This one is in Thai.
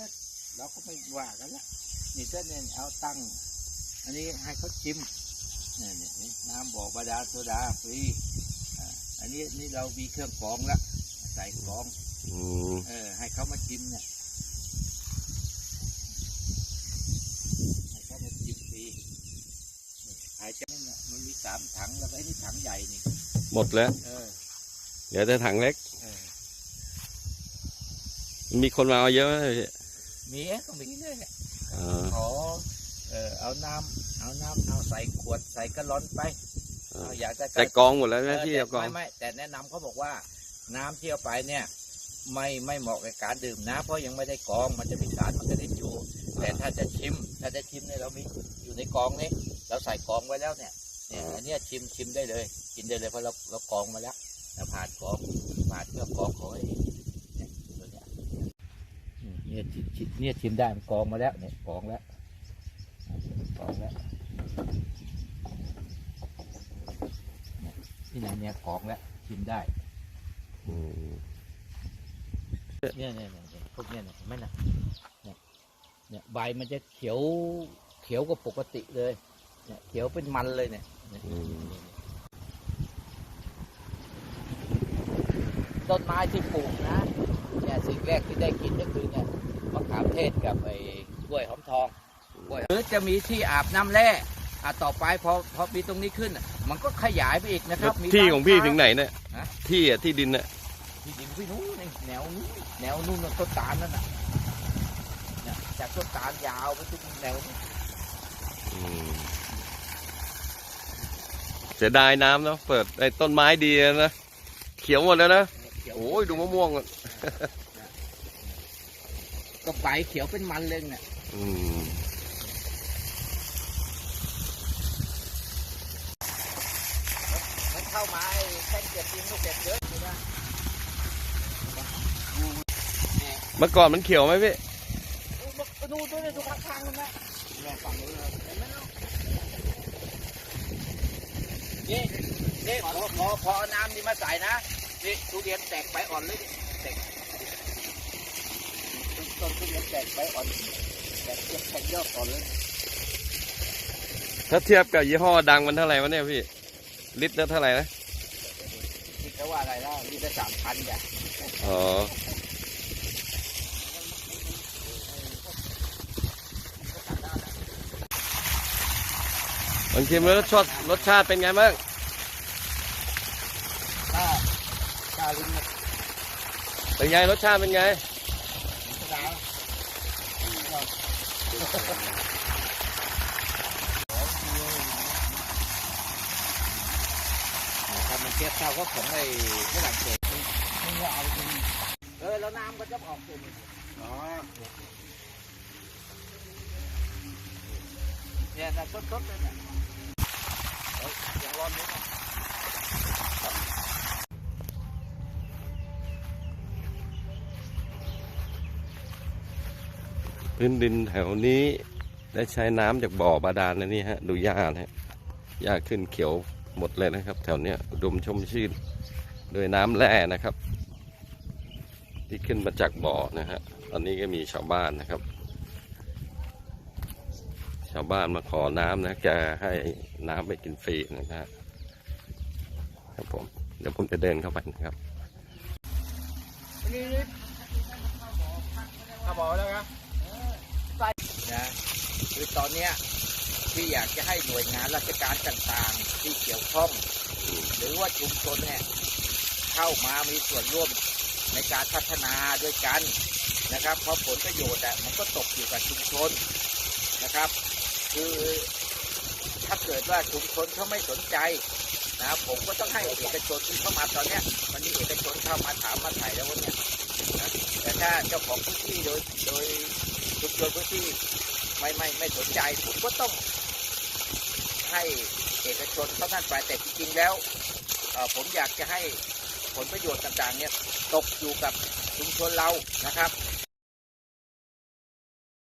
ก็เราก็ไม่ว่ากันละนี่เส้นเนี่ยเอาตั้ง อันนี้ให้เขาชิมเนี่ยเนี่ยนี่น้ำบ่อบาดาลโซดาฟรีอ่าอันนี้นี่เรามีเครื่องกรองละใส่กรองอืมเออ ให้เขามาชิมเนี่ยให้เขามาชิมฟรีนี่ขายจะนั่นน่ะมันมีสามถังแล้วก็ไอ้นี่ถังใหญ่นี่ หมดแล้วเออเดี๋ยวจะถังเล็กเออมีคนมาเอาเยอะไหมพี่ มีเอ๊ะก็มีเรื่อยอ่าขอเออเอาน้ำเอาน้ำเอาใส่ขวดใส่กระลอนไปอ่าเอาอยากจะใส่กองหมดแล้วเอนะอที่แต่เอากองไม่ไม่แต่แนะนำเขาบอกว่า น้ำที่เอาไปเนี่ย ไม่ไม่เหมาะกับการดื่มนะเพราะยังไม่ได้กรองมันจะมีสารมันก็เล่นอยู่ แต่ถ้าจะชิมถ้าจะชิมเนี่ยเรามีอยู่ในกรองนี้เราใส่กรองไว้แล้วเนี่ยเนี่ยอันเนี้ยชิมชิมได้เลย กินได้เลยเพราะเราเรากรองมาแล้วเราผ่านกรองผ่านเครื่องกรองของไอ้เนี่ยตัวเนี้ยอืม เนี่ยชิมเนี่ยชิมได้มันกองมาแล้วเนี่ยกองแล้วกองแล้วนี่ยนี่นะเนี่ยกองแล้วชิมได้เนี่ยเนี่ยเนี่ยพวกเนี่ยเนี่ยไมนะเนี่ยเนี่ยใบมันจะเขียวเขียวกว่าปกติเลยเนี่ยเขียวเป็นมันเลยเนี่ยต้นไม้ที่ปลูกนะเนี่ยสิ่งแรกที่ได้กินก็คือเนี่ย ศกับไอ้กล้วยหอมทองกล้วยหรือจะมีที่อาบน้ำแร่อะต่อไปพอพอมีตรงนี้ขึ้นอะมันก็ขยายไปอีกนะครับมีที่ของพี่ร้านค้าถึงไหนเนี่ยฮะที่อะที่ดินอะที่ดินพี่นู้นนี่แนวนู้นแนวนู้นน่ะต้นตาลนั่นน่ะเนี่ยจากต้นตาลยาวไปถึงแนวนู้นอืมเสียดายน้ำเนาะเปิดไอ้ต้นไม้ดีนะ เขียวหมดแล้วนะเขียวโอ้ยดูมะม่วงอะ ก็ใบเขียวเป็นมันเลยเนี่ยอืมมันเข้ามาไอ้แท่งเจ็ดดินลูกเจ็ดเยอะเลยนะเมื่อก่อนมันเขียวไหมพี่อู้มาดูด้วยเลยดูข้างๆมันนะเนี่ยฝั่งนู้นนะเห็นไหมเนาะนี่นี่พอพอพอเอาน้ำนี่มาใส่นะนี่ทุเรียนแตกใบอ่อนเลยนี่แตก ต้นทุเรียนแตกใบอ่อนแตกเยอะแตกยอดอ่อนเลยถ้าเทียบกับยี่ห้อดังมันเท่าไหร่วะเนี่ยพี่ ลิตรละเท่าไหร่นะนี่เขาว่าอะไรแล้วนี่ได้สามพันจ้ะอ๋อบางทีมันรสชาติรสชาติเป็นไงบ้างถ้าถ้าลิ้นมันเป็นไงรสชาติเป็นไงกระดา ษถ้ามันเทียบเท่าก็ของไอ้ฝรั่งเศสไม่ว่าเอาจริงเออแล้วน้ำก็จะออกเป็นอ๋อเนี่ยแต่สดๆเลยเนี่ยเฮ้ยยังร้อนอยู่นะ พื้นดินแถวนี้ได้ใช้น้ำจากบ่อบาดาลนะนี่ฮะ ดูหญ้านะฮะหญ้าขึ้นเขียวหมดเลยนะครับ แถวเนี้ยอุดมชมชื่นโดวยน้ำแร่นะครับ ที่ขึ้นมาจากบ่อนะฮะตอนนี้ก็มีชาวบ้านนะครับ ชาวบ้านมาขอน้ำนะแกให้น้ำไปกินฟรีนะฮะครับผมเดี๋ยวผมจะเดินเข้าไปนะครับข้าบอกแล้วครับ นะคือตอนเนี้ยที่อยากจะให้หน่วยงานราชการต่างๆ ที่เกี่ยวข้อง หรือว่าชุมชนเนี่ยเข้ามามีส่วนร่วมในการพัฒนาด้วยกันนะครับ เพราะผลประโยชน์อะมันก็ตกอยู่กับชุมชนนะครับ คือถ้าเกิดว่าชุมชนเขาไม่สนใจนะครับผมก็ต้องให้เอกชนที่เข้ามาตอนเนี้ยมันมีเอกชนเข้ามาถามมาถ่ายแล้ววันเนี้ยแต่ถ้าเจ้าของพื้นที่โดยโดยชุมชนพื้นที่ ไม่ไม่ไม่สนใจผมก็ต้องให้เอกชนเท่านั้นไปแต่จริงๆแล้วผมอยากจะให้ผลประโยชน์ต่างๆเนี่ยตกอยู่กับชุมชนเรานะครับ